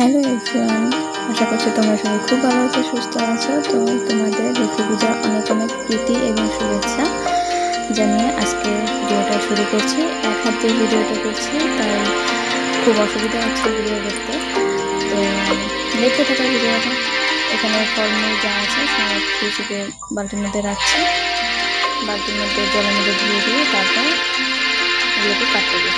Hello everyone, আশা করছি তোমরা সবাই খুব ভালো আছো, সুস্থ আছো। তো তোমাদের লক্ষ্মী পূজার অনেক অনেক প্রীতি এবং শুভেচ্ছা জানিয়ে আজকে ভিডিওটা শুরু করছি। এক হাত ভিডিওটা করছি, তাই খুব অসুবিধা হচ্ছে ভিডিও দেখতে। তো দেখতে থাকা ভিডিওটা। এখানে ফলমূল যা আছে, সব কিছুকে বালতির মধ্যে রাখছি। বালতির মধ্যে জলের মধ্যে ধুয়ে দিয়ে তারপর এগুলোকে কাটতে দিচ্ছি।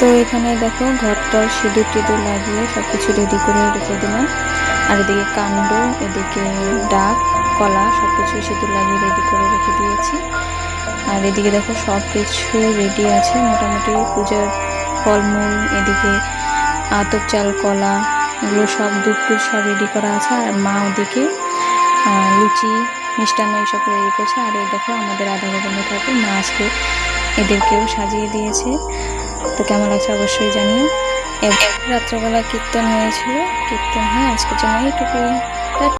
তো এখানে দেখো ঘরটা সিঁদুর টিঁদুর লাগিয়ে সব কিছু রেডি করে রেখে দিলাম। আর এদিকে কাণ্ড এদিকে ডাক কলা সব কিছু সিঁদুর লাগিয়ে রেডি করে রেখে দিয়েছি। আর এদিকে দেখো সব কিছু রেডি আছে। মোটামুটি পূজার ফলমূল, এদিকে আতপ চাল, কলা, এগুলো সব দুধ টুধ সব রেডি করা আছে। আর মা ওদিকে লুচি, মিষ্টান্ন এইসব রেডি করছে। আর এই দেখো আমাদের আধা গোবিন্দ ঠাকুর মা আজকে এদেরকেও সাজিয়ে দিয়েছে। তো কেমন লাগছে অবশ্যই জানিও। রাত্রেবেলা কীর্তন হয়েছিল। কীর্তন হয়ে আজকের জন্য এইটুকুই।